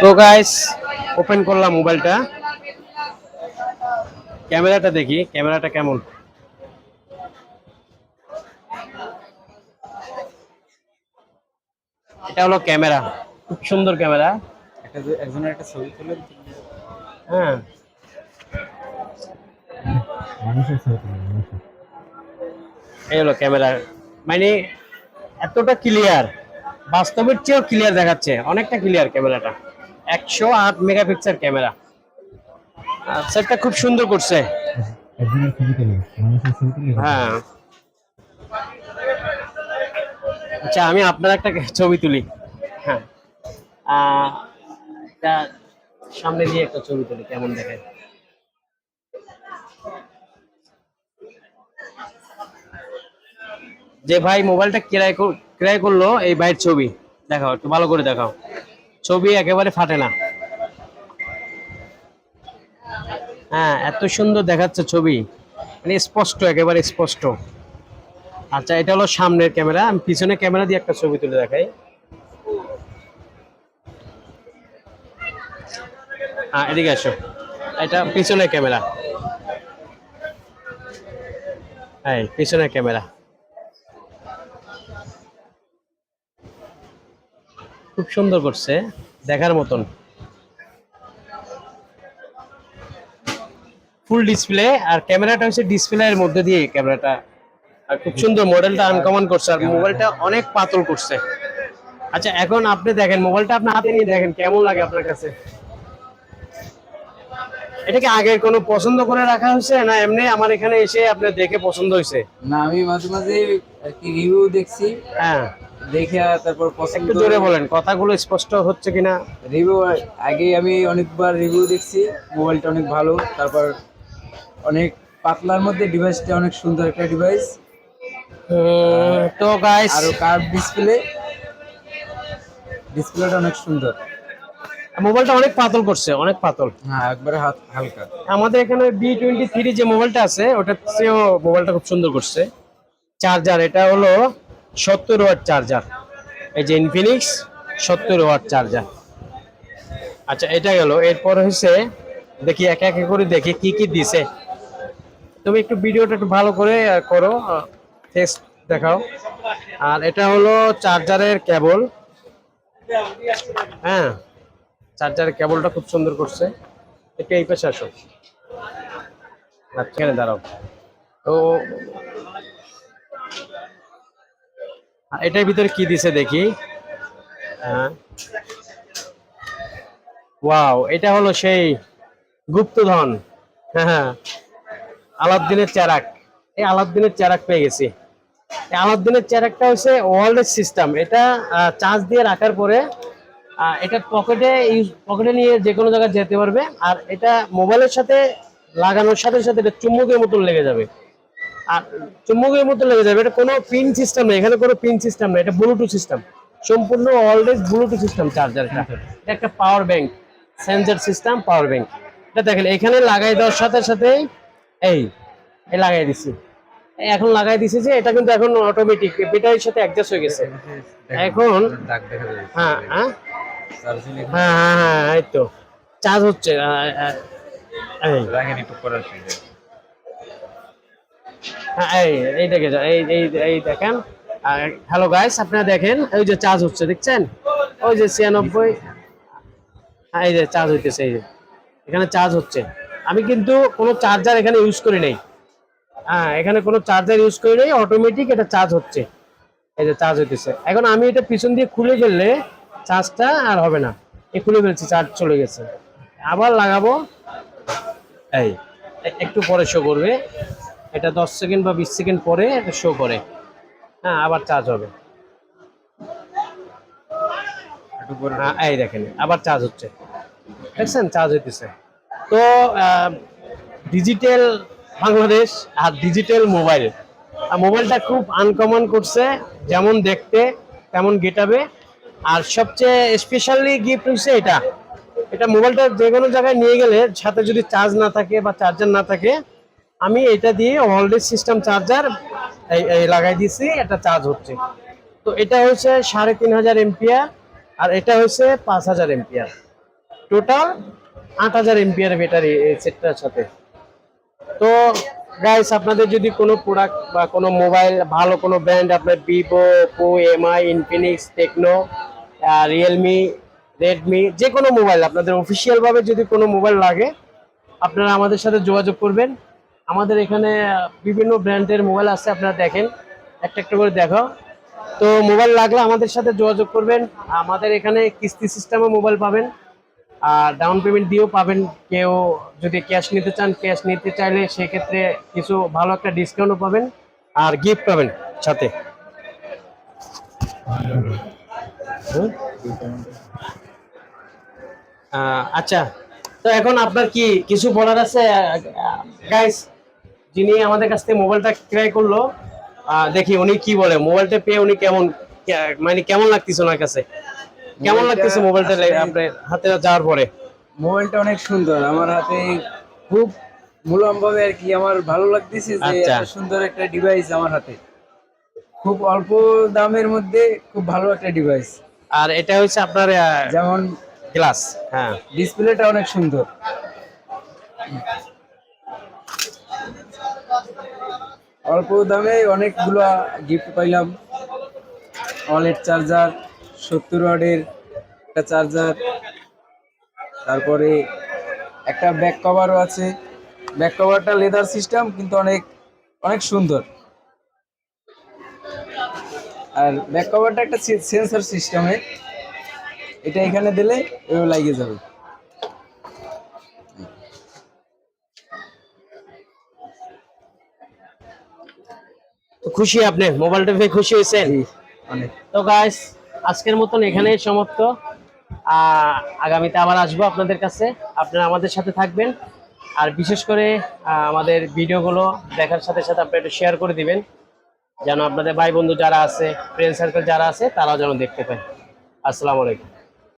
তো guys open করলাম মোবাইলটা ক্যামেরাটা দেখি ক্যামেরাটা কেমন? এটা হলো ক্যামেরা খুব সুন্দর ক্যামেরা। একটা একজনের একটা ছবি তুলে হ্যাঁ। এই হলো ক্যামেরা। মানে এতটা ক্লিয়ার বাস্তবের চেয়েও ক্লিয়ার দেখাচ্ছে। অনেকটা ক্লিয়ার ক্যামেরাটা। একশো আট মেগাপিক্সেল ক্যামেরা। সেটটা খুব সুন্দর করছে। হ্যাঁ। আচ্ছা আমি আপনার একটা ছবি তুলি। হ্যাঁ। সামনে দিয়ে একটা ছবি তুলি কেমন দেখায় যে ভাই মোবাইলটা ক্রয় কর- ক্রয় করল এই ভাইয়ের ছবি। দেখাও, একটু ভালো করে দেখাও। ছবি একেবারে ফাটে না। হ্যাঁ এত সুন্দর দেখাচ্ছে ছবি। মানে স্পষ্ট, একেবারে স্পষ্ট। আচ্ছা এটা হলো সামনের ক্যামেরা। আমি পিছনে ক্যামেরা দিয়ে একটা ছবি তুলে দেখাই। হ্যাঁ এদিকে আসো। এটা পিছনের ক্যামেরা। এই, পিছনের ক্যামেরা। খুব সুন্দর করছে দেখার মতন। ফুল ডিসপ্লে আর ক্যামেরাটা হচ্ছে ডিসপ্লের মধ্যে দিয়ে ক্যামেরাটা। আর খুব সুন্দর মডেলটা আনকমন করছে আর মোবাইলটা অনেক পাতল করছে। আচ্ছা এখন আপনি দেখেন মোবাইলটা আপনার হাতে নিয়ে দেখেন কেমন লাগে আপনার কাছে? এটা কি আগের কোনো পছন্দ করে রাখা হয়েছে না এমনি আমার এখানে এসে আপনার দেখে পছন্দ হয়েছে? না আমি মাঝে মাঝে রিভিউ দেখছি। হ্যাঁ। দেখে তারপর পছন্দ জোরে বলেন কথাগুলো স্পষ্ট হচ্ছে কিনা? রিভিউ আগে আমি অনেকবার রিভিউ দেখছি মোবাইলটা অনেক ভালো তারপর অনেক পাতলার মধ্যে ডিভাইসটা অনেক সুন্দর একটা ডিভাইস তো গাইস আর কার্ভ ডিসপ্লে ডিসপ্লেটা অনেক সুন্দর। মোবাইলটা অনেক পাতল করছে অনেক পাতল। হ্যাঁ একবারে হাত হালকা। আমাদের এখানে বি টোয়েন্টি থ্রি যে মোবাইলটা আছে ওটার চেয়েও মোবাইলটা খুব সুন্দর করছে। চার্জার এটা হলো সত্তর ওয়াট চার্জার। এই যে ইনফিনিক্স সত্তর ওয়াট চার্জার। আচ্ছা এটা গেল। এরপর হচ্ছে দেখি একে একে করে দেখি কি কি দিছে। তুমি একটু ভিডিওটা একটু ভালো করে করো টেস্ট দেখাও। আর এটা হলো চার্জারের কেবল। হ্যাঁ চার্জারের কেবলটা খুব সুন্দর করছে। একটু এই পাশে আসো। আচ্ছা দাঁড়াও। তো এটার ভিতরে কি দিছে দেখি? হ্যাঁ। ওয়াও, এটা হলো সেই গুপ্তধন। হ্যাঁ হ্যাঁ। আলাউদ্দিনের চেরাক এই আলাউদ্দিনের চেরাক পেয়ে গেছি। এই আলাউদ্দিনের চেরাকটা হচ্ছে ওয়ার্ল্ডের সিস্টেম। এটা চার্জ দিয়ে রাখার পরে এটা পকেটে ইউজ, পকেটে নিয়ে যে কোনো জায়গায় যেতে পারবে। আর এটা মোবাইলের সাথে লাগানোর সাথে সাথে এটা চুম্বকের মতন লেগে যাবে। আর চুম্বকের মতো লেগে যাবে। এটা কোনো পিন সিস্টেম নেই, এখানে কোনো পিন সিস্টেম নেই, এটা ব্লুটুথ সিস্টেম সম্পূর্ণ অলওয়েজ ব্লুটুথ সিস্টেম চার্জার এটা একটা power bank sensor system power bank এটা দেখেন, এখানে লাগাই দেওয়ার সাথে সাথে এই লাগাই দিছি। এখন লাগাই দিছি যে, এটা কিন্তু এখন অটোমেটিক ব্যাটারির সাথে অ্যাডজাস্ট হয়ে গেছে। এখন হ্যাঁ হ্যাঁ। হ্যাঁ হ্যাঁ হ্যাঁ এই তো। চার্জ হচ্ছে এই। হ্যাঁ এই এই দেখে যা- এই এই এই দেখেন। হ্যালো গাইস আপনারা দেখেন ওই যে চার্জ হচ্ছে, দেখছেন? ওই যে ছিয়ানব্বই। হ্যাঁ এই যে চার্জ হইতেছে, এই যে। এখানে চার্জ হচ্ছে। আমি কিন্তু কোনো চার্জার এখানে ইউজ করি নাই। হ্যাঁ এখানে কোনো চার্জার ইউজ করি নাই অটোমেটিক এটা চার্জ হচ্ছে। এই যে চার্জ হইতেছে। এখন আমি এটা পিছন দিয়ে খুলে ফেললে চার্জটা আর হবে না। এই খুলে ফেলছি, চার্জ চলে গেছে। আবার লাগাবো। এই একটু পরে শো করবে। এটা দশ সেকেন্ড বা বিশ সেকেন্ড পরে এটা শো করে। হ্যাঁ আবার চার্জ হবে। হ্যাঁ এই দেখেন আবার চার্জ হচ্ছে। দেখছেন? চার্জ হইতেছে। তো ডিজিটাল বাংলাদেশ আর ডিজিটাল মোবাইল আর মোবাইলটা খুব আনকমন করছে যেমন দেখতে তেমন গেটাবে। আর সবচেয়ে স্পেশালি গিফট হচ্ছে এটা। এটা মোবাইলটা যে কোনো জায়গায় নিয়ে গেলে সাথে যদি চার্জ না থাকে বা চার্জার না থাকে আমি এটা দিয়ে অলরেডি সিস্টেম চার্জার লাগাই দিয়েছি এটা চার্জ হচ্ছে। তো এটা হচ্ছে সাড়ে তিন হাজার এমপিয়ার আর এটা হচ্ছে পাঁচ হাজার এমপিয়ার। টোটাল আট হাজার এমপিয়ার ব্যাটারি এই সেটটার সাথে। তো গাইস আপনাদের যদি কোনো প্রোডাক্ট বা কোনো মোবাইল ভালো কোনো ব্র্যান্ড আপনার Vivo Oppo MI Infinix Tecno Realme Redmi যে কোনো মোবাইল আপনাদের অফিসিয়ালভাবে যদি কোনো মোবাইল লাগে, আপনারা আমাদের সাথে যোগাযোগ করবেন। আমাদের এখানে বিভিন্ন ব্র্যান্ডের মোবাইল আছে, আপনারা দেখেন। একটা একটা করে দেখো। তো মোবাইল লাগলে আমাদের সাথে যোগাযোগ করবেন। আমাদের এখানে কিস্তি সিস্টেমে মোবাইল পাবেন। আর ডাউন পেমেন্ট দিয়েও পাবেন কেউ। যদি ক্যাশ নিতে চান, ক্যাশ নিতে চাইলে সেক্ষেত্রে কিছু ভালো একটা ডিসকাউন্টও পাবেন আর গিফট পাবেন সাথে? আচ্ছা। তো এখন আপনার কি কিছু বলার আছে? গাইস যিনি আমাদের কাছ থেকে মোবাইলটা ক্রয় করল দেখি উনি কি বলে মোবাইলটা পেয়ে উনি কেমন মানে কেমন লাগতেছে ওনার কাছে? কেমন লাগতেছে মোবাইলটা আপনার হাতে যাওয়ার পরে? মোবাইলটা অনেক সুন্দর আমার হাতে খুব মূলম ভাবে আর কি আমার ভালো লাগতেছে যে আচ্ছা। এত সুন্দর একটা ডিভাইস আমার হাতে। খুব অল্প দামের মধ্যে খুব ভালো একটা ডিভাইস আর এটা হচ্ছে আপনার যেমন গ্লাস হ্যাঁ। ডিসপ্লেটা অনেক সুন্দর। অল্প দামে অনেকগুলো গিফট পাইলাম। ওয়ালেট চার্জার সত্তর ওয়ার্ডের একটা চার্জার তারপরে একটা ব্যাক কভারও আছে। ব্যাক কভারটা লেদার সিস্টেম কিন্তু অনেক অনেক সুন্দর। আর ব্যাক কভারটা একটা সেন্সর সিস্টেমে এটা এখানে দিলে এও লাগিয়ে যাবে। খুশি আপনি? মোবাইলটা পেয়ে খুশি হয়েছেন? তো গাইস আজকের মতন এখানেই সমাপ্ত। আগামীতে আবার আসব আপনাদের কাছে। আপনারা আমাদের সাথে থাকবেন। আর বিশেষ করে আমাদের ভিডিওগুলো দেখার সাথে সাথে আপনারা একটু শেয়ার করে দিবেন। যেন আপনাদের ভাই বন্ধু যারা আছে ফ্রেন্ড সার্কেল যারা আছে তারাও যেন দেখতে পায়। আসসালামু আলাইকুম।